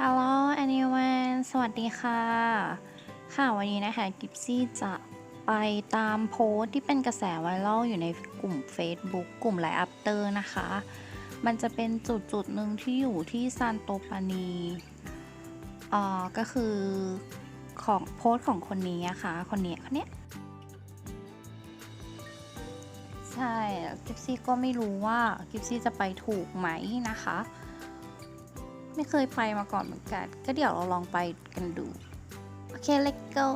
Hello anyone สวัสดีค่ะ ค่ะวันนี้นะคะกิฟซี่จะไปตามโพสต์ที่เป็นกระแสไวรัลอยู่ในกลุ่ม Facebook กลุ่มไลอัปเตอร์นะคะ มันจะเป็นจุดจุดหนึ่งที่อยู่ที่ซานโตปานีอ่าก็คือของโพสต์ของคนนี้อะค่ะคนนี้คนนี้ใช่กิฟซี่ก็ไม่รู้ว่ากิฟซี่จะไปถูกไหมนะคะ ไม่เคยไปมาก่อนเหมือนกัน ก็เดี๋ยวเราลองไปกันดู โอเค let's go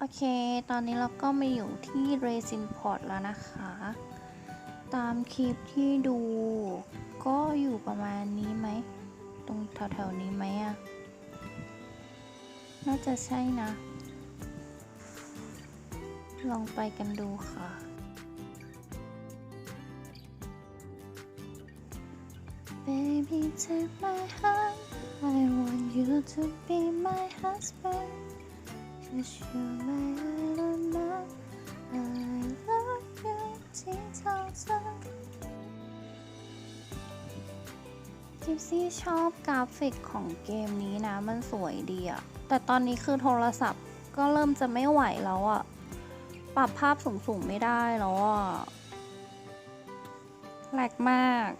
โอเค ตอนนี้เราก็มาอยู่ที่ Resin Port แล้วนะคะ ตามคลิปที่ดู ก็อยู่ประมาณนี้ไหม ตรงแถวๆนี้ไหมอะน่าจะใช่นะ ลองไปกันดูค่ะ Baby take my hand I want you to be my husband Cause you're my aroma I love you ที่เท่าเธอกิฟซี่ชอบกราฟิกของเกมนี้นะ มันสวยดีอะแต่ตอนนี้คือโทรศัพท์ก็เริ่มจะไม่ไหวแล้วอะปรับภาพสูงๆไม่ได้แล้วอะแหลกมาก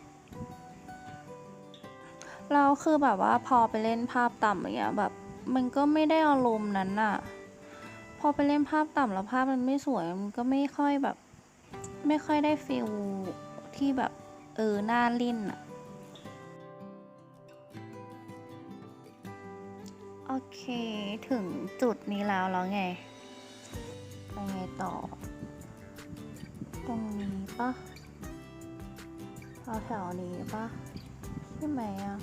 เราคือแบบว่าพอไปเล่นภาพต่ำอย่างเงี้ยแบบ มันก็ไม่ได้อารมณ์นั้นน่ะ พอไปเล่นภาพต่ำแล้วภาพมันไม่สวยมันก็ไม่ค่อยแบบ ไม่ค่อยได้ฟิลที่แบบเออหน้าลิ้นอะโอเคถึงจุดนี้แล้วแล้วไงไปไงต่อ ตรงนี้ปะแถวๆนี้ปะใช่ไหมอะ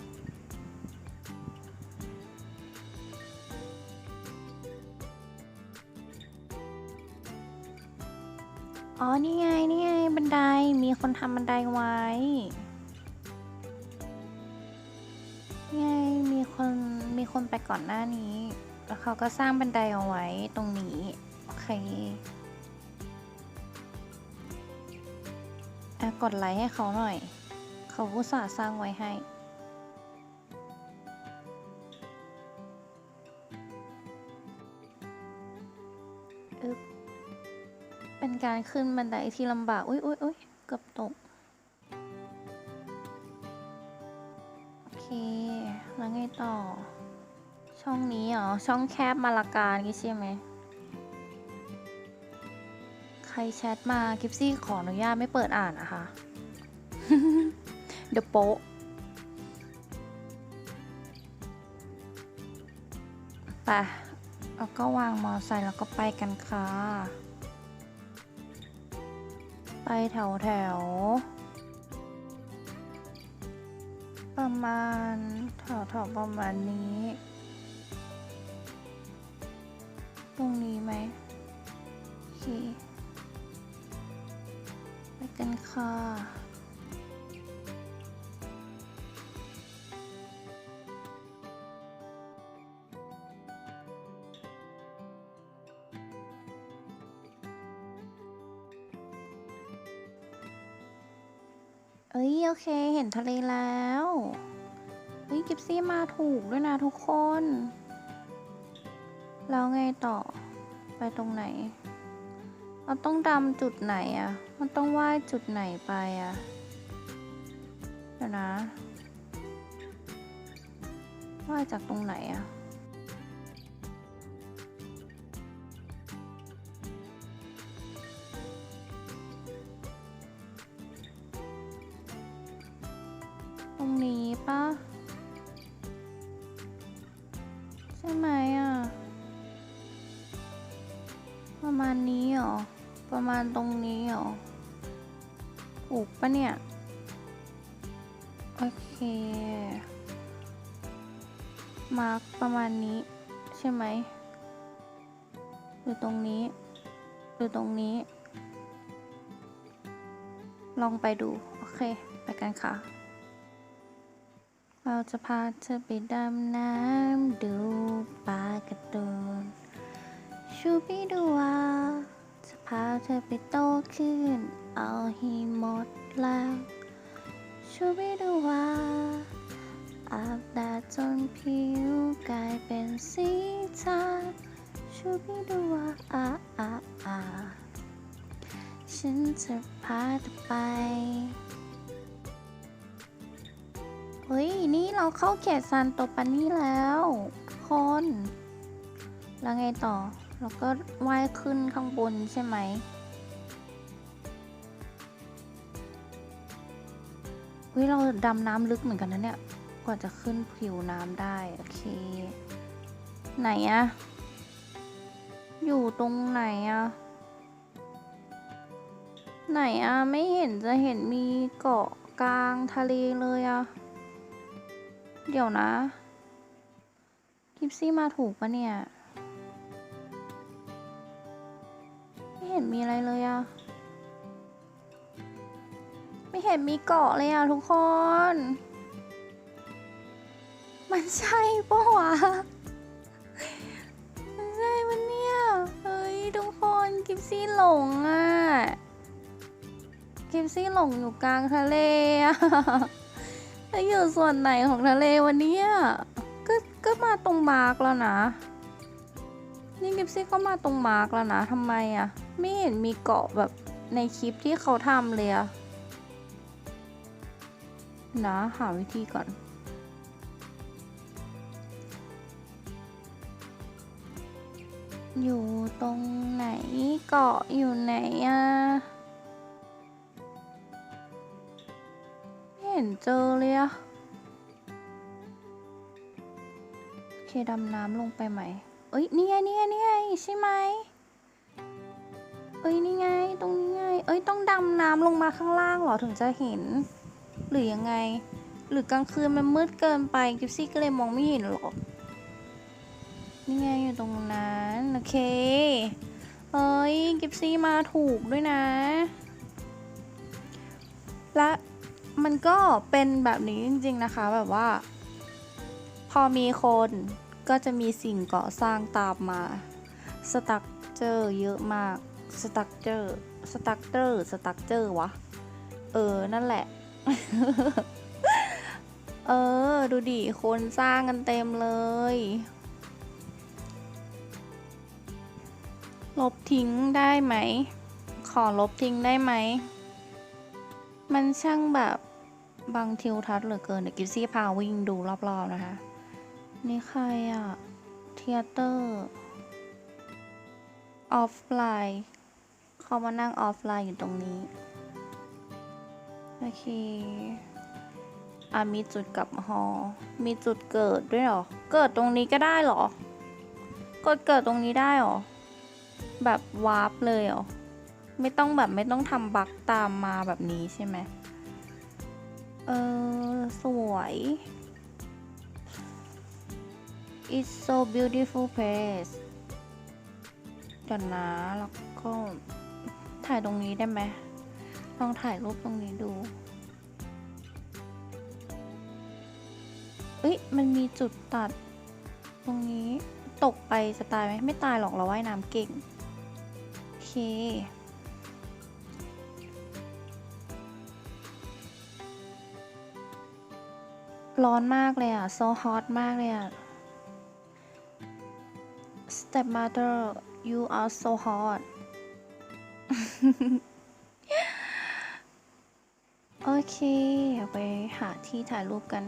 อ๋อ นี่ไง นี่ไง บันได มีคนทำบันไดไว้ นี่ไง มีคน มีคนไปก่อนหน้านี้ แล้วเขาก็สร้างบันไดเอาไว้ตรงนี้ โอเคอะกดไลค์ให้เขาหน่อย เขาอุตส่าห์สร้างไว้ให้อึ๊บ เป็นการขึ้นบันไดที่ลำบาก อุ้ยอุ้ยอุ้ยเกือบตก โอเค แล้วไงต่อ ช่องนี้เหรอ ช่องแคบมาลาการนี่ใช่ไหม ใครแชทมากิฟซี่ขออนุญาตไม่เปิดอ่านนะคะ เดี๋ยวโป๊ะไปแล้วก็วางมอไซค์แล้วก็ไปกันค่ะ ไปแถวแถว ประมาณแถวแถวๆประมาณนี้ ตรงนี้ไหมโอเคไปกันค่ะ เอ้ยโอเคเห็นทะเลแล้วเฮ้ยกิฟซี่มาถูกด้วยนะทุกคน แล้วไงต่อไปตรงไหน เราต้องดำจุดไหนอะมันต้องว่ายจุดไหนไปอะเดี๋ยวนะว่ายจากตรงไหนอะ ปะใช่ไหมอะ ประมาณนี้เหรอ ประมาณตรงนี้เหรอ ถูกปะเนี่ย โอเค มาร์กประมาณนี้ ใช่ไหมอยู่ตรงนี้อยู่ตรงนี้ ลองไปดู โอเค ไปกันค่ะ เราจะพาเธอไปดำน้ำดูปลากระโดนชูบิดูวาจะพาเธอไปโตขึ้น เอาให้หมดแล้วชูบิดูวาอาบแดดจนผิวกลายเป็นสีชาชูบิดูวาอาอาอาฉันจะพาเธอไป นี่เราเข้าเขตซานโตปานี่แล้วทุกคน แล้วไงต่อ เราก็ว่ายขึ้นข้างบนใช่ไหม เฮ้ย เราดำน้ำลึกเหมือนกันนะเนี่ย กว่าจะขึ้นผิวน้ำได้ โอเค ไหนอะอยู่ตรงไหนอะไหนอะไม่เห็นจะเห็นมีเกาะกลางทะเลเลยอะ เดี๋ยวนะ กิฟซี่มาถูกปะเนี่ย ไม่เห็นมีอะไรเลยอะไม่เห็นมีเกาะเลยอะทุกคน มันใช่ปะวะมันใช่มันเนี่ย เฮ้ย ทุกคนกิฟซี่หลงอะกิฟซี่หลงอยู่กลางทะเลอะ แล้วอยู่ส่วนไหนของทะเลวันนี้ก็ก็มาตรงมาร์กแล้วนะ นี่กิฟซี่ก็มาตรงมาร์กแล้วนะทำไมอะไม่เห็นมีเกาะแบบในคลิปที่เขาทำเลยอะนะหาวิธีก่อนอยู่ตรงไหนเกาะอยู่ไหนอะ เห็นเจอเลยอะโอเคดำน้ำลงไปไหม เอ้ยนี่ไงนี่ไงนี่ไงใช่ไหมเอ้ยนี่ไงตรงนี้ไง เอ้ยต้องดำน้ำลงมาข้างล่างเหรอถึงจะเห็น หรือยังไง หรือกลางคืนมันมืดเกินไปกิฟซี่ก็เลยมองไม่เห็นหรอกนี่ไงอยู่ตรงนั้นโอเค เอ้ยกิฟซี่มาถูกด้วยนะ และ มันก็เป็นแบบนี้จริง ๆ นะคะ แบบว่า พอมีคนก็จะมีสิ่งก่อสร้างตามมาสตั๊กเจอเยอะมากสตั๊กเจอสตั๊กเจอร์สตั๊กเจอวะ เออ นั่นแหละ เออ ดูดิ คนสร้างกันเต็มเลย ลบทิ้งได้ไหม ขอลบทิ้งได้ไหม มันช่างแบบ บางทิวทัศน์เหลือเกินเดี๋ยวกิฟซี่พาวิ่งดูรอบๆนะคะ นี่ใครอะเทเตอร์ออฟไลน์เขามานั่งออฟไลน์อยู่ตรงนี้ โอเคอะมีจุดกลับหอ มีจุดเกิดด้วยหรอ เกิดตรงนี้ก็ได้เหรอ กดเกิดตรงนี้ได้หรอ แบบวาร์ปเลยเหรอ ไม่ต้องแบบไม่ต้องทำบักตามมาแบบนี้ใช่ไหม เออสวย It's so beautiful place เดี๋ยวนะแล้วก็ถ่ายตรงนี้ได้ไหมลองถ่ายรูปตรงนี้ดู เอ้ย มันมีจุดตัด ตรงนี้ตกไปจะตายไหมไม่ตายหรอกเราว่ายน้ำเก่ง โอเค ร้อนมากเลยอะ so hot มากเลยอะ stepmother you are so hot โอเคเไปหาที่ถ่ายรูปกัน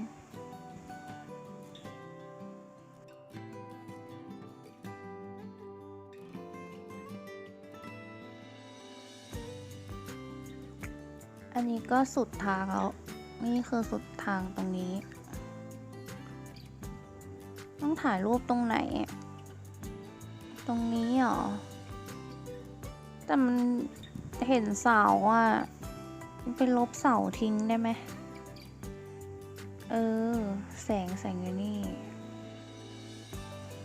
อันนี้ก็สุดทางแล้ว นี่คือสุดทางตรงนี้ ต้องถ่ายรูปตรงไหน ตรงนี้เหรอ แต่มันเห็นเสาอะเป็นลบเสาทิ้งได้ไหม เออ แสงแสงอยู่นี่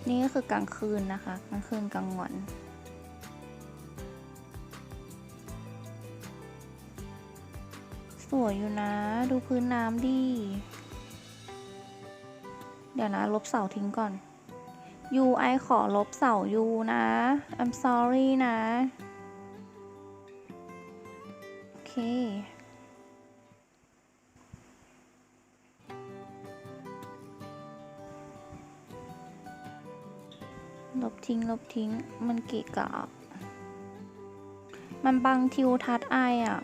นี่ก็คือกลางคืนนะคะ กลางคืนกลางวันสวยอยู่นะ ดูพื้นน้ำดี เดี๋ยวนะ ลบเสาทิ้งก่อนยูไอขอลบเสายูนะ I'm sorry นะ โอเค ลบทิ้ง ลบทิ้ง มันเกะกะมันบังทิวทัศน์ไออะ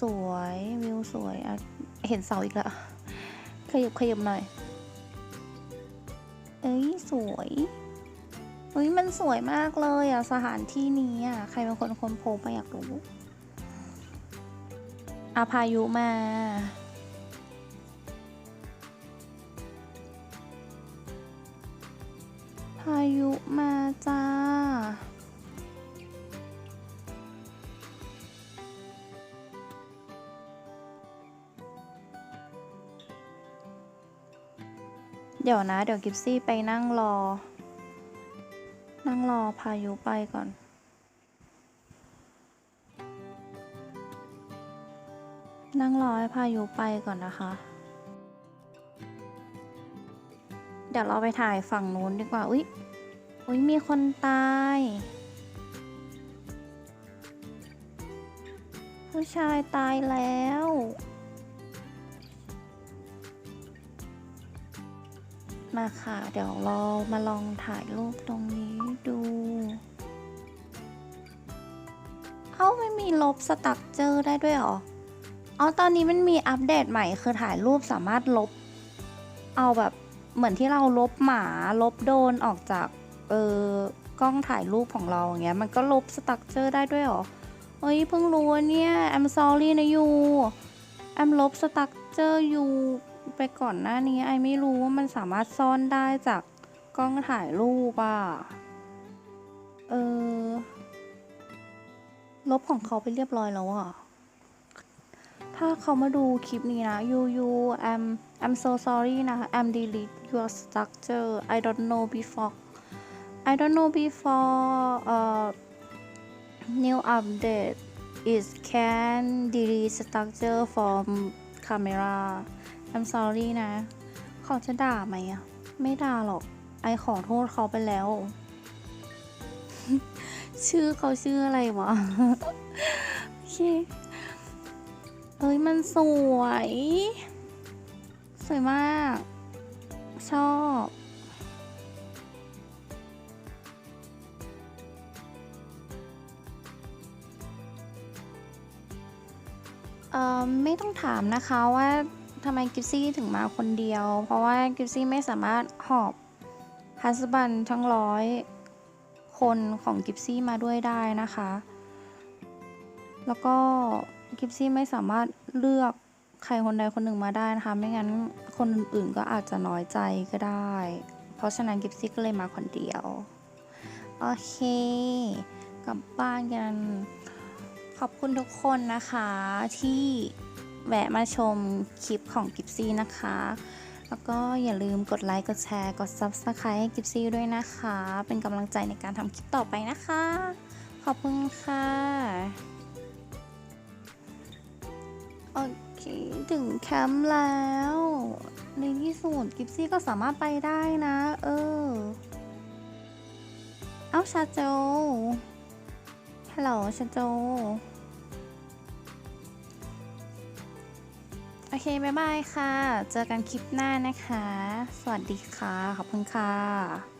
สวยวิวสวยอะเห็นเสาอีกแล้วขยับขยับหน่อย เอ้ยสวยเฮ้ยมันสวยมากเลยอะสถานที่นี้อะใครเป็นคนค้นพบไปอยากรู้อาพายุมา พายุมาจ้า เดี๋ยวนะ เดี๋ยวกิฟซี่ไปนั่งรอ นั่งรอพายุไปก่อน นั่งรอให้พายุไปก่อนนะคะ เดี๋ยวเราไปถ่ายฝั่งนู้นดีกว่า อุ๊ย อุ๊ย มีคนตาย ผู้ชายตายแล้ว มาค่ะ เดี๋ยวเรามาลองถ่ายรูปตรงนี้ดู เอ้าไม่มีลบสตั๊กเจอได้ด้วยหรออ๋อตอนนี้มันมีอัปเดตใหม่คือถ่ายรูปสามารถลบ เอาแบบเหมือนที่เราลบหมาลบโดนออกจาก เออกล้องถ่ายรูปของเราอย่างเงี้ยมันก็ลบสตั๊กเจอได้ด้วยหรอเฮ้ยเพิ่งรู้เนี่ย I'm sorry นะยู I'm ลบสตั๊กเจอร์ยู ไปก่อนหน้านี้ไอไม่รู้ว่ามันสามารถซ่อนได้จากกล้องถ่ายรูปอะ เออ ลบของเขาไปเรียบร้อยแล้วอะ ถ้าเขามาดูคลิปนี้นะ you you I'm I'm so sorry นะ I'm delete your structure I don't know before I don't know before uh new update is can delete structure from camera I'm sorry นะ เขาจะด่าไหมอะไม่ด่าหรอก ไอขอโทษเขาไปแล้ว ชื่อเขาชื่ออะไรวะ โอเค เอ้ยมันสวย สวยมาก ชอบเอ่อไม่ต้องถามนะคะว่า ทำไมกิฟซี่ถึงมาคนเดียว เพราะว่ากิฟซี่ไม่สามารถหอบฮัสบันทั้งร้อยคนของกิฟซี่มาด้วยได้นะคะ แล้วก็กิฟซี่ไม่สามารถเลือกใครคนใดคนหนึ่งมาได้นะคะ ไม่งั้นคนอื่นๆก็อาจจะน้อยใจก็ได้ เพราะฉะนั้นกิฟซี่ก็เลยมาคนเดียว โอเค กลับบ้านกัน ขอบคุณทุกคนนะคะที่ แวะมาชมคลิปของกิฟซี่นะคะ แล้วก็อย่าลืมกดไลค์ กดแชร์ กด Subscribe ให้กิฟซี่ด้วยนะคะ เป็นกำลังใจในการทำคลิปต่อไปนะคะ ขอบคุณค่ะ โอเค ถึงแคมป์แล้ว ในที่สุดกิฟซี่ก็สามารถไปได้นะ เออ เอ้าชาโจฮัลโหลชาโจ เคบ๊ายบายค่ะ เจอกันคลิปหน้านะคะ สวัสดีค่ะ ขอบคุณค่ะ